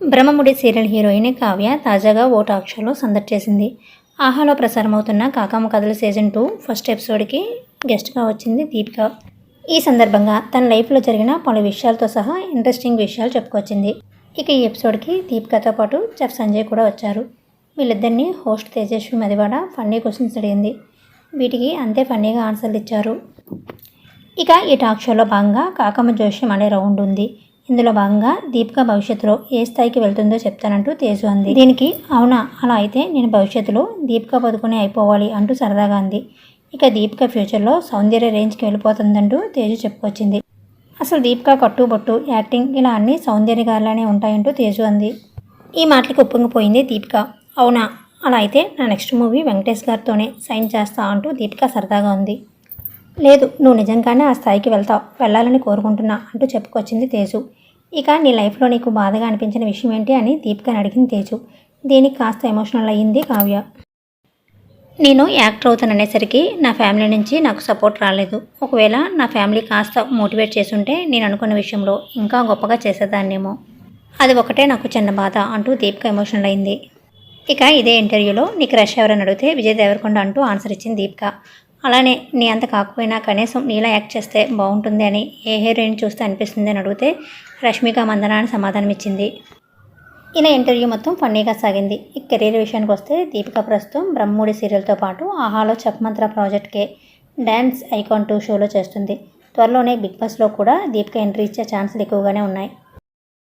Brahmamudi serial heroine Kavya తాజాగా ఓ talk షోలో సందడి చేసింది ఆహాలో ప్రసారమవుతున్న కాకమ్మ కథలు సీజన్ టూ ఫస్ట్ ఎపిసోడ్కి గెస్ట్గా వచ్చింది దీపిక. ఈ సందర్భంగా తన లైఫ్లో జరిగిన పలు విషయాలతో సహా ఇంట్రెస్టింగ్ విషయాలు చెప్పుకొచ్చింది. ఇక ఈ ఎపిసోడ్కి దీపికతో పాటు చెఫ్ సంజయ్ కూడా వచ్చారు. వీళ్ళిద్దరిని host Tejaswi Madivada funny questions అడిగింది. వీటికి అంతే ఫన్నీగా ఆన్సర్లు ఇచ్చారు. ఇక ఈ టాక్ షోలో భాగంగా కాకమ్మ జోష్యం అనే రౌండ్ ఉంది. ఇందులో భాగంగా దీపిక భవిష్యత్తులో ఏ స్థాయికి వెళ్తుందో చెప్తానంటూ తేజు అంది. దీనికి అవునా అలా అయితే నేను భవిష్యత్తులో దీపిక పదుకునే అయిపోవాలి అంటూ సరదాగా అంది. ఇక దీపిక ఫ్యూచర్లో సౌందర్య రేంజ్కి వెళ్ళిపోతుందంటూ తేజు చెప్పుకొచ్చింది. అసలు దీపిక కట్టుబొట్టు యాక్టింగ్ ఇలా అన్నీ సౌందర్య గారిలానే ఉంటాయంటూ తేజు అంది. ఈ మాటలకు ఉప్పొంగిపోయింది దీపిక. అవునా అలా అయితే నా నెక్స్ట్ మూవీ వెంకటేష్ గారితోనే సైన్ చేస్తా అంటూ దీపిక సరదాగా ఉంది లేదు నువ్వు నిజంగానే ఆ స్థాయికి వెళ్తావు వెళ్ళాలని కోరుకుంటున్నా అంటూ చెప్పుకొచ్చింది తేజు. ఇక నీ లైఫ్లో నీకు బాధగా అనిపించిన విషయం ఏంటి అని దీపికని అడిగింది తేజు. దీనికి కాస్త ఎమోషనల్ అయ్యింది కావ్య. నేను యాక్టర్ అవుతాననేసరికి నా ఫ్యామిలీ నుంచి నాకు సపోర్ట్ రాలేదు. ఒకవేళ నా ఫ్యామిలీ కాస్త మోటివేట్ చేసుంటే నేను అనుకున్న విషయంలో ఇంకా గొప్పగా చేసేదాన్నేమో. అది ఒకటే నాకు చిన్న బాధ అంటూ దీపిక ఎమోషనల్ అయింది ఇక ఇదే ఇంటర్వ్యూలో నీకు రష్ ఎవరని అడిగితే విజయ్ దేవరకొండ అంటూ ఆన్సర్ ఇచ్చింది దీపిక. అలానే నీ అంత కాకపోయినా కనీసం నీలా యాక్ట్ చేస్తే బాగుంటుంది అని ఏ హీరోయిన్ చూస్తే అనిపిస్తుంది అని అడిగితే రష్మిక మందన అని సమాధానం ఇచ్చింది. ఇలా ఇంటర్వ్యూ మొత్తం ఫన్నీగా సాగింది. ఈ కెరీర్ విషయానికి వస్తే దీపిక ప్రస్తుతం బ్రహ్మూడి సీరియల్తో పాటు ఆహాలో చక్మంత్ర ప్రాజెక్ట్కే డ్యాన్స్ ఐకాన్ టూ షోలో చేస్తుంది. త్వరలోనే బిగ్ బాస్లో కూడా దీపిక ఎంట్రీ ఇచ్చే ఛాన్సులు ఎక్కువగానే ఉన్నాయి.